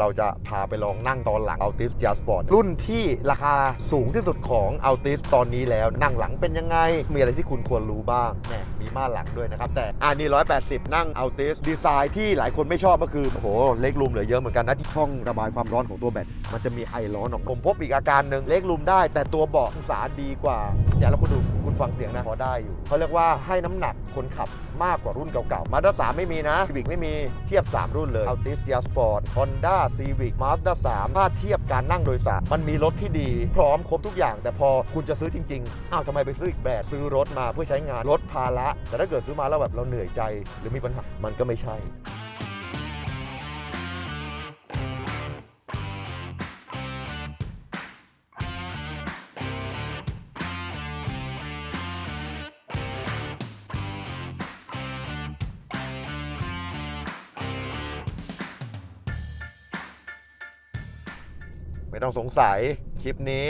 เราจะพาไปลองนั่งตอนหลัง Altis j a Sport รุ่นที่ราคาสูงที่สุดของ Altis ตอนนี้แล้ว นั่งหลังเป็นยังไง มีอะไรที่คุณควรรู้บ้างแหมมีม่านหลังด้วยนะครับ แต่อันนี้ 180 นั่ง Altis ดีไซน์ที่หลายคนไม่ชอบก็คือ โอ้โห เล็กรูมเหลือเยอะเหมือนกันนะที่ช่องระบายความร้อนของตัวแบตมันจะมีไอร้อนออกผมพบอีกอาการหนึ่งเล็กรูมได้ แต่ตัวเบาะองศาดีกว่าเดี๋ยวแล้วคุณดูคุณฟังเสียงนะพอได้อยู่เขาเรียกว่าให้น้ำหนักคนขับมากกว่ารุ่นเก่าๆ Mazda 3ไม่มีนะ Civic ไม่มีเทียบ 3 รุ่นเลย Altis g r Sport Honda Civic Mazda 3 ถ้าเทียบการนั่งโดยสารมันมีรถที่ดี พร้อมครบทุกอย่าง แต่พอคุณจะซื้อจริงๆอ้าวทำไมไปซื้ออีกแบบซื้อรถมาเพื่อใช้งานรถภาระแต่ถ้าเกิดซื้อมาแล้วแบบเราเหนื่อยใจ หรือมีปัญหามันก็ไม่ใช่ ไม่ต้องสงสัยคลิปนี้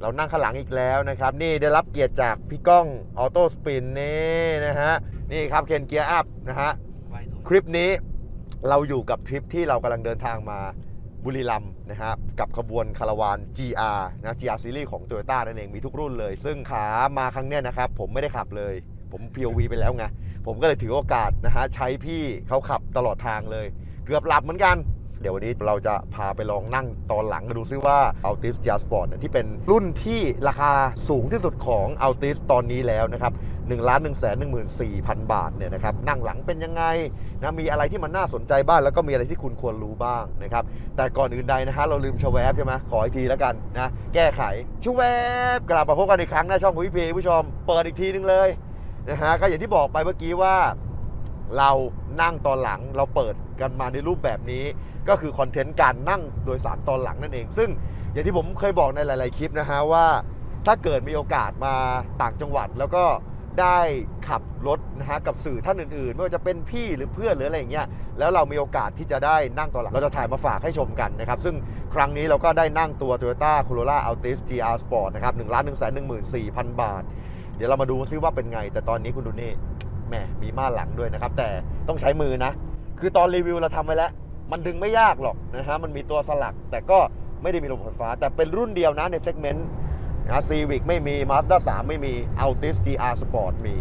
เรานั่งข้างหลังอีกแล้วนะครับ นี่ได้รับเกียรติจากพี่ก้องออโต้สปินนี่นะฮะนี่ครับเคนเกียร์อัพนะฮะคลิปนี้เราอยู่กับทริปที่เรากำลังเดินทางมาบุรีรัมย์นะครับกับขบวนคาราวาน GR นะ GR ซีรีส์ของ Toyota นั่นเองมีทุกรุ่นเลย ซึ่งขามาครั้งเนี้ยนะครับ ผมไม่ได้ขับเลย ผม POV ไปแล้วไง ผมก็เลยถือโอกาสนะฮะใช้พี่เขาขับตลอดทางเลย เกือบหลับเหมือนกัน เดี๋ยววันนี้เราจะพาไปลองนั่งตอนหลังดูซิว่า Altis j a Sport เนี่ยที่เป็นรุ่นที่ราคาสูงที่สุดของ Altis ตอนนี้แล้วนะครับ1 1 1 4 0 0 0 บาทเนี่ยนะครับนั่งหลังเป็นยังไงนะมีอะไรที่มันน่าสนใจบ้างแล้วก็มีอะไรที่คุณควรรู้บ้างนะครับแต่ก่อนอื่นใดนะฮะเราลืมชวแวบใช่ไหมขออีกทีแล้วกันนะแก้ไขชวแวบกลับมาพบกันอีกครั้งหน้าช่องของพี่พีผู้ชมเปิดอีกทีนึงเลยนะฮะก็อย่างที่บอกไปเมื่อกี้ว่า เรานั่งตอนหลังเราเปิดกันมาในรูปแบบนี้ ก็คือคอนเทนต์การนั่งโดยสารตอนหลังนั่นเอง ซึ่งอย่างที่ผมเคยบอกในหลาย ๆ คลิปนะฮะว่า ถ้าเกิดมีโอกาสมาต่างจังหวัดแล้วก็ได้ขับรถนะฮะกับสื่อท่านอื่นๆไม่ว่าจะเป็นพี่หรือเพื่อนหรืออะไรอย่างเงี้ยแล้วเรามีโอกาสที่จะได้นั่งตอนหลังเราจะถ่ายมาฝากให้ชมกันนะครับ ซึ่งครั้งนี้เราก็ได้นั่งตัว Toyota Corolla Altis GR Sport นะครับ1 1 1 4 0 0 0บาท เดี๋ยวเรามาดูซิว่าเป็นไง แต่ตอนนี้คุณดูนี่ แหมมีม่านหลังด้วยนะครับ แต่ต้องใช้มือนะ คือตอนรีวิวเราทำไว้แล้ว มันดึงไม่ยากหรอกนะฮะมันมีตัวสลัก แต่ก็ไม่ได้มีระบบไฟฟ้า แต่เป็นรุ่นเดียวนะในเซกเมนต์นะซีวิกไม่มี Mazda 3ไม่มี Altis GR Sport มี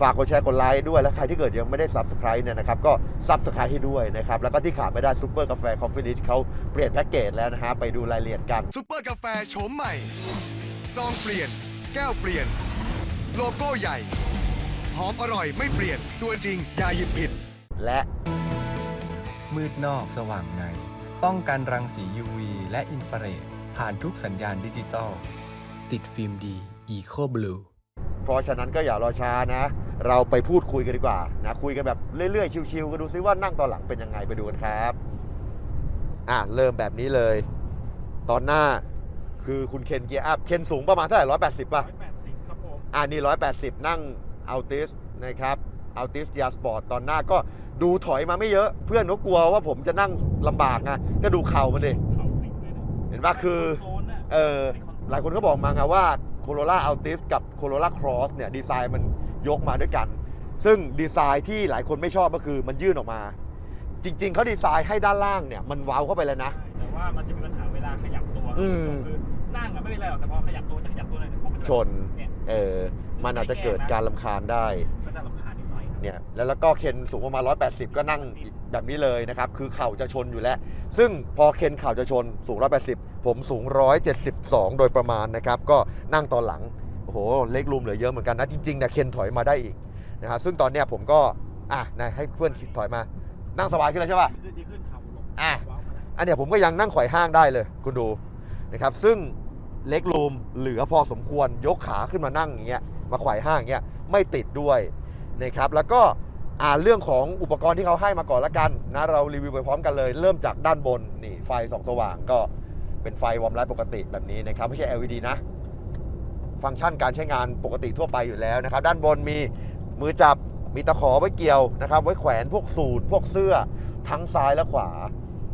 ฝากกดแชร์กดไลค์ด้วย และใครที่เกิดยังไม่ได้ Subscribe เนี่ยนะครับ ก็ Subscribe ให้ด้วยนะครับ แล้วก็ที่ขาดไม่ได้ซูเปอร์กาแฟคอฟฟี่ดิชเขาเปลี่ยนแพ็กเกจแล้วนะฮะ ไปดูรายละเอียดกันซุปเปอร์กาแฟโฉมใหม่ ซองเปลี่ยน แก้วเปลี่ยน โลโก้ใหญ่ หอมอร่อยไม่เปลี่ยน ตัวจริงอย่าหยิบผิด และมืดนอกสว่างใน ป้องกันรังสี UV และอินฟราเรดผ่านทุกสัญญาณดิจิตอล ติดฟิล์มดี Eco Blue เพราะฉะนั้นก็อย่ารอช้านะ เราไปพูดคุยกันดีกว่านะคุยกันแบบเรื่อยๆ ชิวๆกันดูซิว่านั่งตอนหลังเป็นยังไงไปดูกันครับ อะ เริ่มแบบนี้เลย ตอนหน้าคือคุณเคนเกียร์อัพเคนสูงประมาณเท่าไหร่ร้อยแปดสิบป่ะ180 ครับผม อ่านี่ร้อยแปดสิบนั่ง อัลติสนะครับอัลติสเจียสปอร์ตตอนหน้าก็ดูถอยมาไม่เยอะ เพื่อนเขากลัวว่าผมจะนั่งลำบากไงก็ดูเข่ามันดิเขาติดเลยนะเห็นปะคือโซนน่ะเออหลายคนก็บอกมาไงว่า Corolla Altis กับ Corolla Cross เนี่ยดีไซน์มันยกมาด้วยกัน ซึ่งดีไซน์ที่หลายคนไม่ชอบก็คือมันยื่นออกมา จริง ๆเขาดีไซน์ให้ด้านล่างเนี่ยมันเว้าเข้าไปแล้วนะใช่แต่ว่ามันจะมีปัญหาเวลาขยับตัวอืมคือนั่งอะไม่เป็นไรหรอกแต่พอขยับตัวจะขยับตัวหน่อยหนึงปุ๊บมัจะชนเนี่ย เออมันอาจจะเกิดการลำคาญได้ ก็จะรำคาญนิดหน่อยครับเนี่ยแล้วแล้วก็เคนสูงประมาณ 180 ก็นั่งแบบนี้เลยนะครับ คือเข่าจะชนอยู่แล้ว ซึ่งพอเคนเข่าจะชนสูง 180 ผมสูง 172 โดยประมาณนะครับ ก็นั่งตอนหลัง โอ้โห เล็กรูมเหลือเยอะเหมือนกันนะ จริงๆเนี่ยเคนถอยมาได้อีกนะฮะซึ่งตอนเนี้ยผมก็อะนะให้เพื่อนถอยมา นั่งสบายขึ้นแล้วใช่ป่ะ ดีขึ้นดีขึ้นเข่าลงอะ ว้าวมาแล้วอันเนี้ยผมก็ยังนั่งไขว่ห้างได้เลย คุณดูนะครับ ซึ่ง เล็กรูมเหลือพอสมควรยกขาขึ้นมานั่งอย่างเงี้ยมาไขว่ห้างอย่างเงี้ยไม่ติดด้วยนะครับแล้วก็อ่าเรื่องของอุปกรณ์ที่เขาให้มาก่อนละกันนะเรารีวิวไปพร้อมกันเลย เริ่มจากด้านบนนี่ไฟสองสว่างก็เป็นไฟวอร์มไลท์ปกติแบบนี้นะครับไม่ใช่ LED นะ ฟังก์ชันการใช้งานปกติทั่วไปอยู่แล้วนะครับ ด้านบนมีมือจับมีตะขอไว้เกี่ยวนะครับ ไว้แขวนพวกสูตรพวกเสื้อทั้งซ้ายและขวา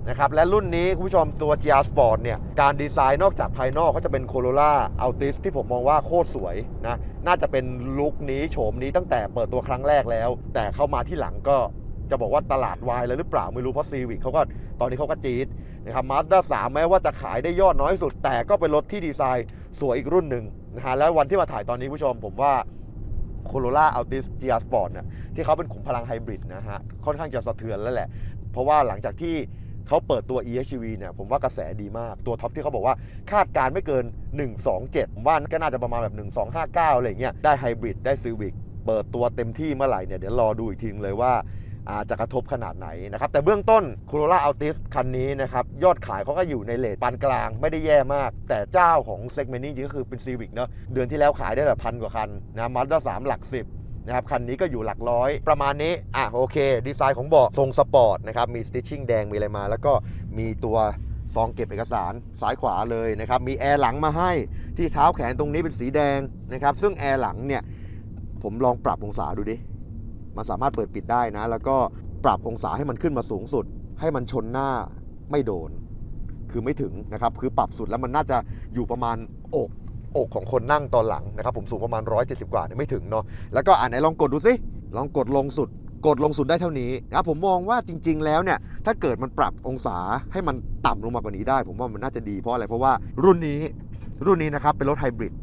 นะครับและรุ่นนี้คุณผู้ชมตัว GR Sport เนี่ยการดีไซน์นอกจากภายนอกเขาจะเป็น Corolla Altis ที่ผมมองว่าโคตรสวยนะน่าจะเป็นลุคนี้โฉมนี้ตั้งแต่เปิดตัวครั้งแรกแล้ว แต่เข้ามาที่หลังก็จะบอกว่าตลาดวายแล้วหรือเปล่าไม่รู้เพราะซีวิกเขาก็ตอนนี้เขาก็จี๊ดนะครับมาสด้าสามแม้ว่าจะขายได้ยอดน้อยสุด แต่ก็เป็นรถที่ดีไซน์สวยอีกรุ่นหนึ่งนะฮะแล้ววันที่มาถ่ายตอนนี้ผู้ชมผมว่าโคโรล่าอัลติส GR Sport เนี่ยที่เขาเป็นขุมพลังไฮบริดนะฮะค่อนข้างจะสะเทือนแล้วแหละ เพราะว่าหลังจากที่ เขาเปิดตัว e-hv เนี่ยผมว่ากระแสดีมากตัวท็อปที่เขาบอกว่าคาดการไม่เกิน 127ผมว่าก็น่าจะประมาณแบบ 1259 อะไรอย่างเงี้ยได้ไฮบริดได้ซีวิกเปิดตัวเต็มที่เมื่อไหร่เนี่ยเดี๋ยวรอดูอีกทีนึงเลยว่าอาจะกระทบขนาดไหนนะครับ แต่เบื้องต้น Corolla Altis คันนี้นะครับ ยอดขายเขาก็อยู่ในเลทปานกลางไม่ได้แย่มาก แต่เจ้าของเซกเมนต์นี้จริงก็คือเป็น Civic เนอะเดือนที่แล้วขายได้แบบพันกว่าคันนะมาด้าสามหลักสิบ นะครับคันนี้ก็อยู่หลักร้อยประมาณนี้อะโอเค ดีไซน์ของเบาะทรงสปอร์ตนะครับมีสติชชิ่งแดงมีอะไรมา แล้วก็มีตัวซองเก็บเอกสารซ้ายขวาเลยนะครับมีแอร์หลังมาให้ที่เท้าแขนตรงนี้เป็นสีแดงนะครับซึ่งแอร์หลังเนี่ยผมลองปรับองศาดูดิมันสามารถเปิดปิดได้นะ แล้วก็ปรับองศาให้มันขึ้นมาสูงสุด ให้มันชนหน้าไม่โดน คือไม่ถึงนะครับ คือปรับสุดแล้วมันน่าจะอยู่ประมาณอก อกของคนนั่งตอนหลังนะครับผมสูงประมาณ 170 กว่าเนี่ยไม่ถึงเนาะแล้วก็อ่านไหนลองกดดูสิลองกดลงสุด กดลงสุดได้เท่านี้นะครับผมมองว่าจริง ๆ แล้วเนี่ยถ้าเกิดมันปรับองศาให้มันต่ำลงมากว่านี้ได้ ผมว่ามันน่าจะดีเพราะอะไรเพราะว่ารุ่นนี้รุ่นนี้นะครับเป็นรถไฮบริด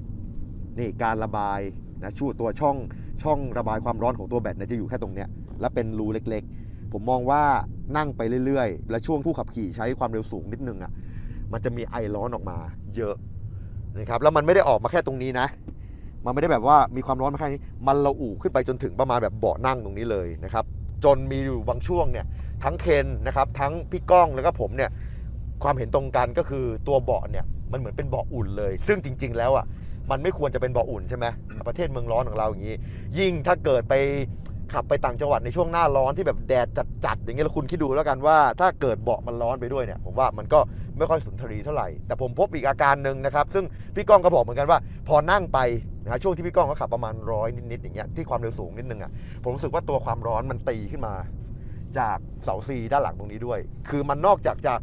นี่การระบายนะชูตัวช่องช่องระบายความร้อนของตัวแบตเนี่ยจะอยู่แค่ตรงเนี้ยและเป็นรูเล็กๆ ผมมองว่านั่งไปเรื่อยๆ และช่วงผู้ขับขี่ใช้ความเร็วสูงนิดนึงอะมันจะมีไอร้อนออกมาเยอะ นะครับแล้วมันไม่ได้ออกมาแค่ตรงนี้นะ มันไม่ได้แบบว่ามีความร้อนมาแค่นี้ มันระอุขึ้นไปจนถึงประมาณแบบเบาะนั่งตรงนี้เลยนะครับจนมีอยู่บางช่วงเนี่ยทั้งเคนนะครับทั้งพี่ก้องแล้วก็ผมเนี่ยความเห็นตรงกันก็คือตัวเบาะเนี่ยมันเหมือนเป็นเบาะอุ่นเลย ซึ่งจริง ๆ แล้วอะมันไม่ควรจะเป็นเบาะอุ่นใช่ไหมประเทศเมืองร้อนของเราอย่างนี้ ยิ่งถ้าเกิดไป ขับไปต่างจังหวัดในช่วงหน้าร้อนที่แบบแดดจัดๆอย่างเงี้ยแล้วคุณคิดดูแล้วกันว่า ถ้าเกิดเบาะมันร้อนไปด้วยเนี่ยผมว่ามันก็ไม่ค่อยสุนทรีเท่าไหร่ แต่ผมพบอีกอาการหนึ่งนะครับ ซึ่งพี่ก้องก็บอกเหมือนกันว่า พอนั่งไปนะฮะช่วงที่พี่ก้องเขาขับประมาณร้อยนิดๆอย่างเงี้ยที่ความเร็วสูงนิดนึงอะผมรู้สึกว่าตัวความร้อนมันตีขึ้นมา จากเสาซีด้านหลังตรงนี้ด้วย คือมันนอกจากจะ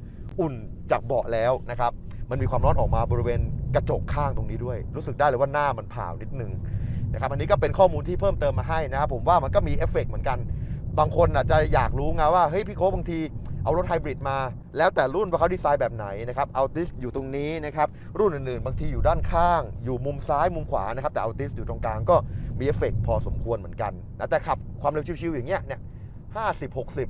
อุ่นจากเบาะแล้วนะครับมันมีความร้อนออกมาบริเวณกระจกข้างตรงนี้ด้วย รู้สึกได้เลยว่าหน้ามันผ่าวนิดนึง นะครับอันนี้ก็เป็นข้อมูลที่เพิ่มเติมมาให้นะครับผมว่ามันก็มีเอฟเฟกต์เหมือนกัน บางคนอาจจะอยากรู้ไงว่าเฮ้ยพี่โค้บางทีเอารถไฮบริดมา แล้วแต่รุ่นว่าเขาดีไซน์แบบไหนนะครับเอาติสอยู่ตรงนี้นะครับรุ่นอื่นๆ บางทีอยู่ด้านข้าง อยู่มุมซ้ายมุมขวานะครับแต่เอาติสอยู่ตรงกลางก็มีเอฟเฟกต์พอสมควรเหมือนกันนะแต่ขับความเร็วชิวๆอย่างเงี้ยเนี่ยห้าสิบหกสิบ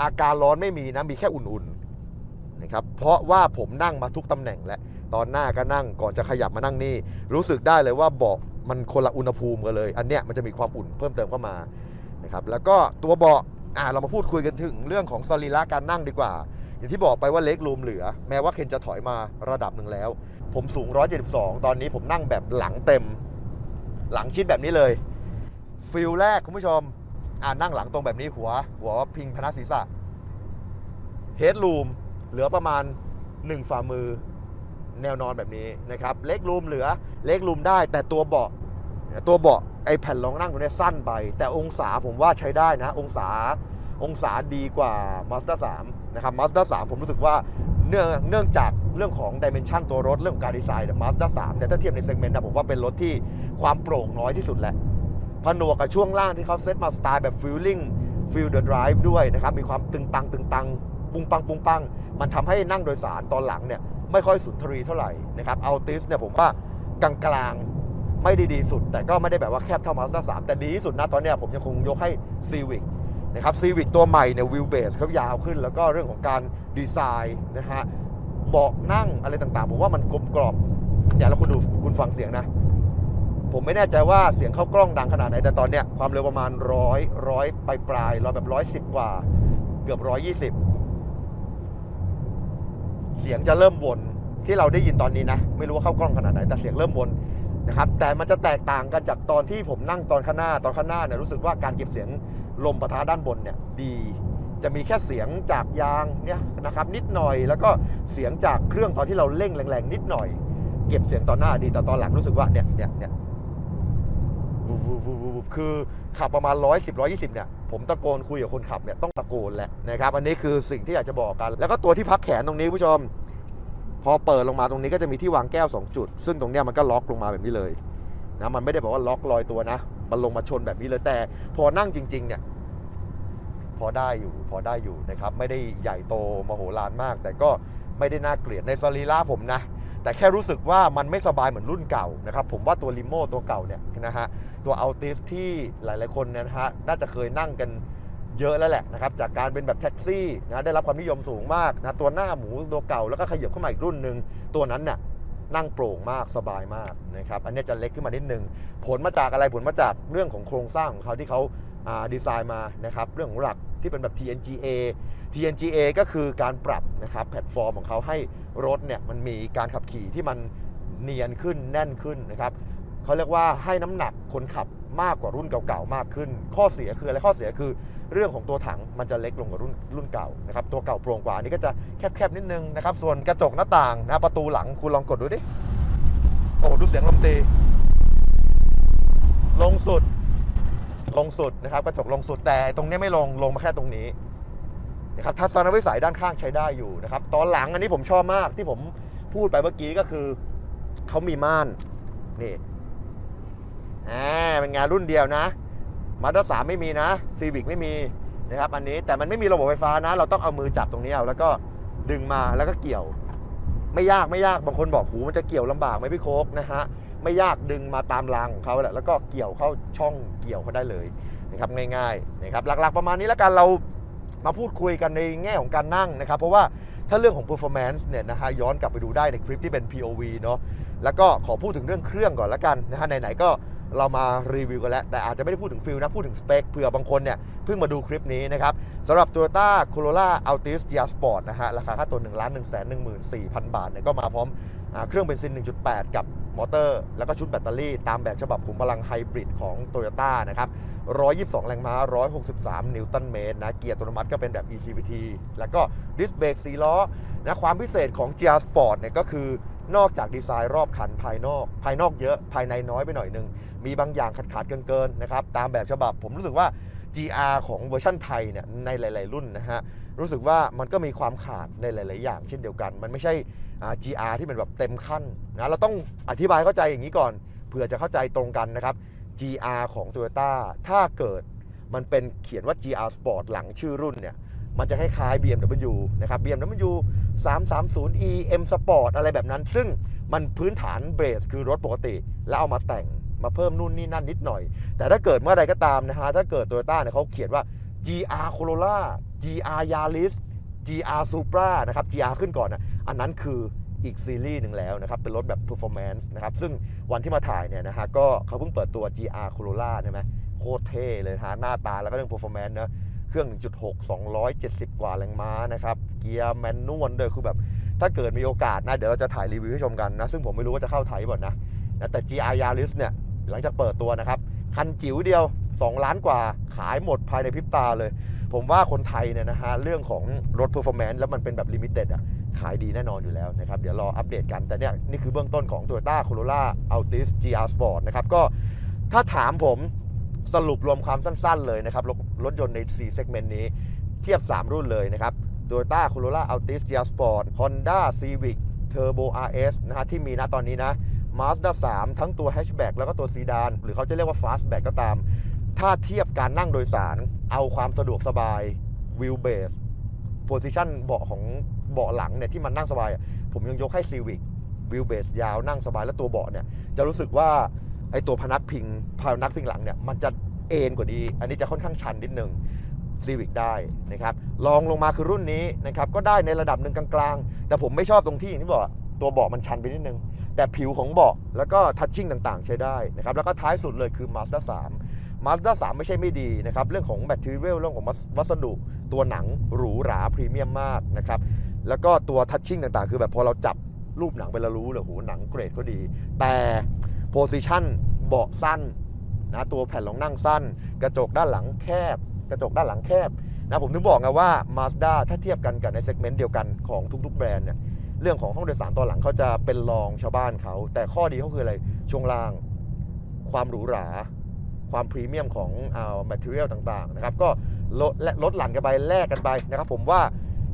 อาการร้อนไม่มีนะมีแค่อุ่นๆนะครับเพราะว่าผมนั่งมาทุกตำแหน่งแล้วตอนหน้าก็นั่งก่อนจะขยับมานั่งนี่รู้สึกได้เลยว่าเบาะ มันคนละอุณหภูมิกันเลย อันเนี้ยมันจะมีความอุ่นเพิ่มเติมเข้ามานะครับแล้วก็ตัวเบาะอ่าเรามาพูดคุยกันถึงเรื่องของสรีระการนั่งดีกว่า อย่างที่บอกไปว่าเล็กรูมเหลือ แม้ว่าเคนจะถอยมาระดับหนึ่งแล้ว ผมสูง 172 ตอนนี้ผมนั่งแบบหลังเต็ม หลังชิดแบบนี้เลยฟิลแรกคุณผู้ชมอ่านั่งหลังตรงแบบนี้หัว หัวพิงพนักศีรษะเฮดรูมเหลือประมาณ 1 ฝ่ามือ แนวนอนแบบนี้นะครับ เล็กรูมเหลือเล็กรูมได้ แต่ตัวเบาะตัวเบาะไอแผ่นรองนั่งตัวนี้สั้นไป แต่องศาผมว่าใช้ได้นะ องศาองศาดีกว่า Mazda 3 นะครับ Mazda 3 ผมรู้สึกว่าเนื่องเนื่องจากเรื่องของดิเมนชันตัวรถ เรื่องของการดีไซน์ Mazda 3เนี่ยถ้าเทียบในเซกเมนต์นะผมว่าเป็นรถที่ความโปร่งน้อยที่สุดแหละผนวกกับช่วงล่างที่เขาเซตมาสไตล์แบบฟิลลิ่งฟิลเดอร์ดริฟด้วยนะครับ มีความตึงตังตึงตังปุงปังปุงปัง มันทำให้นั่งโดยสารตอนหลังเนี่ย ไม่ค่อยสุนทรีเท่าไหร่นะครับอัลติสเนี่ยผมว่ากลางๆไม่ได้ดีสุด แต่ก็ไม่ได้แบบว่าแคบเท่ามาสด้าสามแต่ดีที่สุดนะตอนเนี้ยผมยังคงยกให้ซีวิกนะครับซีวิกตัวใหม่เนี่ยวิวเบสเขายาวขึ้น แล้วก็เรื่องของการดีไซน์นะฮะเบาะนั่งอะไรต่างๆ ผมว่ามันกลมกล่อมเนี่ยแล้วคุณดูคุณฟังเสียงนะ ผมไม่แน่ใจว่าเสียงเข้ากล้องดังขนาดไหน แต่ตอนเนี้ยความเร็วประมาณร้อยร้อยปลายปลายร้อยแบบร้อยสิบกว่า เกือบร้อยยี่สิบ เสียงจะเริ่มวนที่เราได้ยินตอนนี้นะ ไม่รู้ว่าเข้ากล้องขนาดไหนแต่เสียงเริ่มวนนะครับแต่มันจะแตกต่างกันจากตอนที่ผมนั่งตอนข้างหน้าตอนข้างหน้าเนี่ยรู้สึกว่าการเก็บเสียงลมปะทะด้านบนเนี่ยดีจะมีแค่เสียงจากยางเนี่ยนะครับนิดหน่อย แล้วก็เสียงจากเครื่องตอนที่เราเร่งแรงๆนิดหน่อย เก็บเสียงตอนหน้าดีแต่ตอนหลังรู้สึกว่าเนี่ยเนี่ยเนี่ยวูบวูบวูบวูบคือขับประมาณ110 120เนี่ย ผมตะโกนคุยกับคนขับเนี่ยต้องตะโกนแหละนะครับอันนี้คือสิ่งที่อยากจะบอกกัน แล้วก็ตัวที่พักแขนตรงนี้ผู้ชม พอเปิดลงมาตรงนี้ก็จะมีที่วางแก้ว 2 จุด ซึ่งตรงเนี้ยมันก็ล็อกลงมาแบบนี้เลยนะมันไม่ได้บอกว่าล็อกลอยตัวนะ มันลงมาชนแบบนี้เลยแต่ พอนั่งจริง ๆ เนี่ย พอได้อยู่พอได้อยู่นะครับ ไม่ได้ใหญ่โตมโหฬารมาก แต่ก็ไม่ได้น่าเกลียดในสรีระผมนะ แต่แค่รู้สึกว่ามันไม่สบายเหมือนรุ่นเก่านะครับ ผมว่าตัวลิโม่ตัวเก่าเนี่ยนะฮะตัวอัลติสที่หลาย ๆ คนเนี่ยนะฮะน่าจะเคยนั่งกันเยอะแล้วแหละนะครับจากการเป็นแบบแท็กซี่นะได้รับความนิยมสูงมากนะตัวหน้าหมูตัวเก่าแล้วก็ขยับเข้ามาอีกรุ่นหนึ่งตัวนั้นน่ะนั่งโปร่งมากสบายมากนะครับอันนี้จะเล็กขึ้นมานิดนึงผลมาจากอะไรผลมาจากเรื่องของโครงสร้างของเขาที่เขาดีไซน์มานะครับเรื่องของหลัก ที่เป็นแบบ TNGA TNGA ก็คือการปรับนะครับแพลตฟอร์มของเขาให้รถเนี่ยมันมีการขับขี่ที่มันเนียนขึ้นแน่นขึ้นนะครับเขาเรียกว่าให้น้ำหนักคนขับมากกว่ารุ่นเก่าๆมากขึ้น ข้อเสียคืออะไรข้อเสียคือเรื่องของตัวถังมันจะเล็กลงกว่ารุ่นรุ่นเก่านะครับตัวเก่าโปร่งกว่าอันนี้ก็จะแคบๆนิดนึงนะครับส่วนกระจกหน้าต่างนะประตูหลังคุณลองกดดูดิโอ้ดูเสียงลมตีลงสุด ลงสุดนะครับกระจกลงสุดแต่ตรงนี้ไม่ลงลงมาแค่ตรงนี้นะครับทัศนวิสัยด้านข้างใช้ได้อยู่นะครับตอนหลังอันนี้ผมชอบมากที่ผมพูดไปเมื่อกี้ก็คือเขามีม่านนี่อ่าเป็นงานรุ่นเดียวนะมาด้าสามไม่มีนะซีวิกไม่มีนะครับอันนี้แต่มันไม่มีระบบไฟฟ้านะ เราต้องเอามือจับตรงนี้เอาแล้วก็ดึงมาแล้วก็เกี่ยว ไม่ยากไม่ยากบางคนบอกหูมันจะเกี่ยวลำบากไหมพี่โคกนะฮะ ไม่ยากดึงมาตามรางของเขาแหละแล้วก็เกี่ยวเข้าช่องเกี่ยวเขาได้เลยนะครับง่ายๆนะครับหลักๆประมาณนี้แล้วกันเรามาพูดคุยกันในแง่ของการนั่งนะครับ เพราะว่าถ้าเรื่องของ performance เนี่ยนะฮะย้อนกลับไปดูได้ในคลิปที่เป็น POV เนาะแล้วก็ขอพูดถึงเรื่องเครื่องก่อนละกันนะฮะไหนๆก็เรามารีวิวกันแล้ว แต่อาจจะไม่ได้พูดถึงฟิลนะ พูดถึงสเปคเผื่อบางคนเนี่ย เพิ่งมาดูคลิปนี้นะครับสำหรับ Toyota Corolla Altis GR Sport นะฮะ ราคาค่าตัว 1 1 1 4 0 0 0 บาทเนี่ยก็มาพร้อมอ่าเครื่องเบนซิน 1.8 กับ มอเตอร์ แล้วก็ชุดแบตเตอรี่ ตามแบบฉบับขุมพลังไฮบริดของ t o y ยต้นะครับ 122 แรงม้า 163 นิวตันเมตรนะ เกียร์อัตโนมัติก็เป็นแบบ ECVT แล้วก็ดิสเบรก4ล้อนะความพิเศษของ GR Sport เนี่ยก็คือนอกจากดีไซน์รอบคันภายนอก ภายนอกเยอะภายในน้อยไปหน่อยนึง มีบางอย่างขาดขาดๆเกินๆนะครับตามแบบฉบับผมรู้สึกว่า GR ของเวอร์ชันไทยเนี่ยในหลาย ๆ รุ่นนะฮะรู้สึกว่ามันก็มีความขาดในหลาย ๆ อย่าง เช่นเดียวกัน มันไม่ใช่ GR ที่เป็นแบบเต็มขั้นนะเราต้องอธิบายเข้าใจอย่างนี้ก่อนเผื่อจะเข้าใจตรงกันนะครับ GR ของ Toyota ถ้าเกิดมันเป็นเขียนว่า GR Sport หลังชื่อรุ่นเนี่ยมันจะคล้ายๆ BMW นะครับ BMW 330e M Sport อะไรแบบนั้น ซึ่งมันพื้นฐานเบสคือรถปกติ แล้วเอามาแต่ง มาเพิ่มนู่นนี่นั่นนิดหน่อย แต่ถ้าเกิดเมื่อใดก็ตามนะฮะ ถ้าเกิด Toyota เนี่ยเขาเขียนว่า GR Corolla GR Yaris GR Supra นะครับ GR ขึ้นก่อนนะอันนั้นคืออีกซีรีส์หนึ่งแล้วนะครับ เป็นรถแบบ performance นะครับ ซึ่งวันที่มาถ่ายเนี่ยนะฮะ ก็เขาเพิ่งเปิดตัว GR Corolla ใช่ไหมโคตรเท่เลยฮะ หน้าตาแล้วก็เรื่อง performance นะเครื่อง 1.6 270 กว่าแรงม้านะครับ เกียร์แมนนวลด้วยคือแบบ ถ้าเกิดมีโอกาสนะ เดี๋ยวเราจะถ่ายรีวิวให้ชมกันนะ ซึ่งผมไม่รู้ว่าจะเข้าไทยบ่านนะ แต่ GR Yaris เนี่ย หลังจากเปิดตัวนะครับ คันจิ๋วเดียว 2 ล้านกว่าขายหมดภายในพริบตาเลย ผมว่าคนไทยเนี่ยนะฮะเรื่องของรถ performance แล้วมันเป็นแบบ limited อะขายดีแน่นอนอยู่แล้วนะครับ เดี๋ยวรออัปเดตกัน แต่เนี่ยนี่คือเบื้องต้นของ Toyota Corolla Altis GR Sport นะครับ ก็ถ้าถามผมสรุปรวมความสั้นๆ เลยนะครับ รถรถยนต์ใน 4 segment นี้ เทียบ 3 รุ่นเลยนะครับ Toyota Corolla Altis GR Sport Honda Civic Turbo RS นะฮะที่มีณตอนนี้นะ Mazda 3 ทั้งตัว hatchback แล้วก็ตัวซีดาน หรือเขาจะเรียกว่า fastback ก็ตาม ถ้าเทียบการนั่งโดยสาร เอาความสะดวกสบาย wheel base position เบาะของเบาะหลังเนี่ยที่มันนั่งสบาย ผมยังยกให้ Civic wheel base ยาวนั่งสบายแล้วตัวเบาะเนี่ย จะรู้สึกว่าไอตัวพนักพิงพนักพิงหลังเนี่ยมันจะเอ็นกว่านี้ อันนี้จะค่อนข้างชันนิดนึง Civic ได้นะครับลองลงมาคือรุ่นนี้นะครับก็ได้ในระดับหนึ่งกลางๆ แต่ผมไม่ชอบตรงที่อย่างที่บอก ตัวเบาะมันชันไปนิดนึง แต่ผิวของเบาะแล้วก็ทัชชิ่งต่างๆ ใช้ได้นะครับแล้วก็ท้ายสุดเลยคือ Mazda 3 Mazda 3 ไม่ใช่ไม่ดีนะครับเรื่องของแบตเตอรี่เรื่องของวัสดุตัวหนังหรูหราพรีเมียมมากนะครับแล้วก็ตัวทัชชิ่งต่างๆ คือแบบพอเราจับรูปหนังไปแล้วรู้เลยโหหนังเกรดเขาดี แต่โพซิชันเบาะสั้นนะตัวแผ่นรองนั่งสั้น กระจกด้านหลังแคบ กระจกด้านหลังแคบนะผมถึงบอกไงว่า Mazda ถ้าเทียบกันกับในเซกเมนต์เดียวกันของทุกๆแบรนด์เนี่ย เรื่องของห้องโดยสารตอนหลังเขาจะเป็นรองชาวบ้านเขา แต่ข้อดีเขาคืออะไร ช่วงล่าง ความหรูหรา ความพรีเมียมของอ่า material ต่างๆนะครับ ก็ลดและลดหลั่นกันไปแลกกันไปนะครับ ผมว่า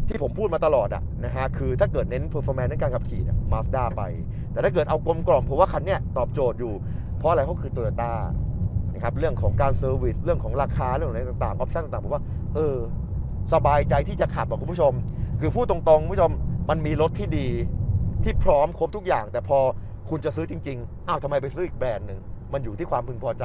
ที่ผมพูดมาตลอดอะนะฮะคือถ้าเกิดเน้น performance ในการขับขี่เนี่ยมาสด้าไป แต่ถ้าเกิดเอากลมกล่อมผมว่าคันเนี้ยตอบโจทย์อยู่ เพราะอะไรเขาคือ Toyota นะครับเรื่องของการเซอร์วิสเรื่องของราคาเรื่องอะไรต่างๆออปชั่นต่างๆผมว่าเออสบายใจที่จะขับบอะคุณผู้ชม คือพูดตรงๆคุณผู้ชม มันมีรถที่ดีที่พร้อมครบทุกอย่าง แต่พอคุณจะซื้อจริง ๆ อ้าวทำไมไปซื้ออีกแบรนด์หนึ่งมันอยู่ที่ความพึงพอใจ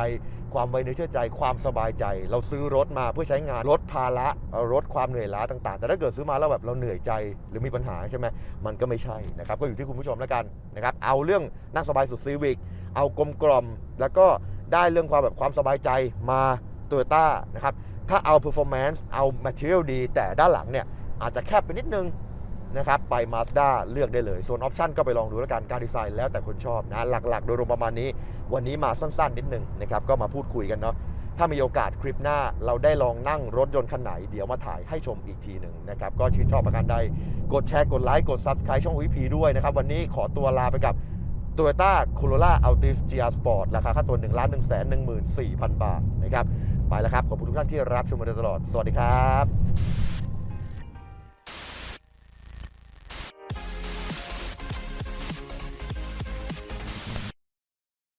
ความไว้เนื้อเชื่อใจ ความสบายใจ เราซื้อรถมาเพื่อใช้งานลดภาระลดความเหนื่อยล้าต่าง ๆ แต่ถ้าเกิดซื้อมาแล้วแบบเราเหนื่อยใจหรือมีปัญหาใช่ไหมมันก็ไม่ใช่นะครับ ก็อยู่ที่คุณผู้ชมแล้วกันนะครับ เอาเรื่องนั่งสบายสุดซีวิกเอากลมกล่อมแล้วก็ได้เรื่องความแบบความสบายใจมาโตโยต้านะครับ ถ้าเอา performance เอา material ดี แต่ด้านหลังเนี่ยอาจจะแคบไปนิดนึง นะครับไป Mazda เลือกได้เลย ส่วนออปชันก็ไปลองดูแล้วกันการดีไซน์แล้วแต่คนชอบนะหลักๆ โดยรวมประมาณนี้ วันนี้มาสั้นๆ นิดนึงนะครับก็มาพูดคุยกันเนาะถ้ามีโอกาสคลิปหน้าเราได้ลองนั่งรถยนต์คันไหน เดี๋ยวมาถ่ายให้ชมอีกทีหนึ่งนะครับก็ชื่นชอบประการใดกดแชร์กดไลค์กด Subscribe ช่องวิพีด้วยนะครับวันนี้ขอตัวลาไปกับ Toyota Corolla Altis GR Sport ราคาค่าตัว 1 1 1 4 0 0 0 บาทนะครับไปแล้วครับ ขอบคุณทุกท่านที่รับชมมาโดยตลอด สวัสดีครับ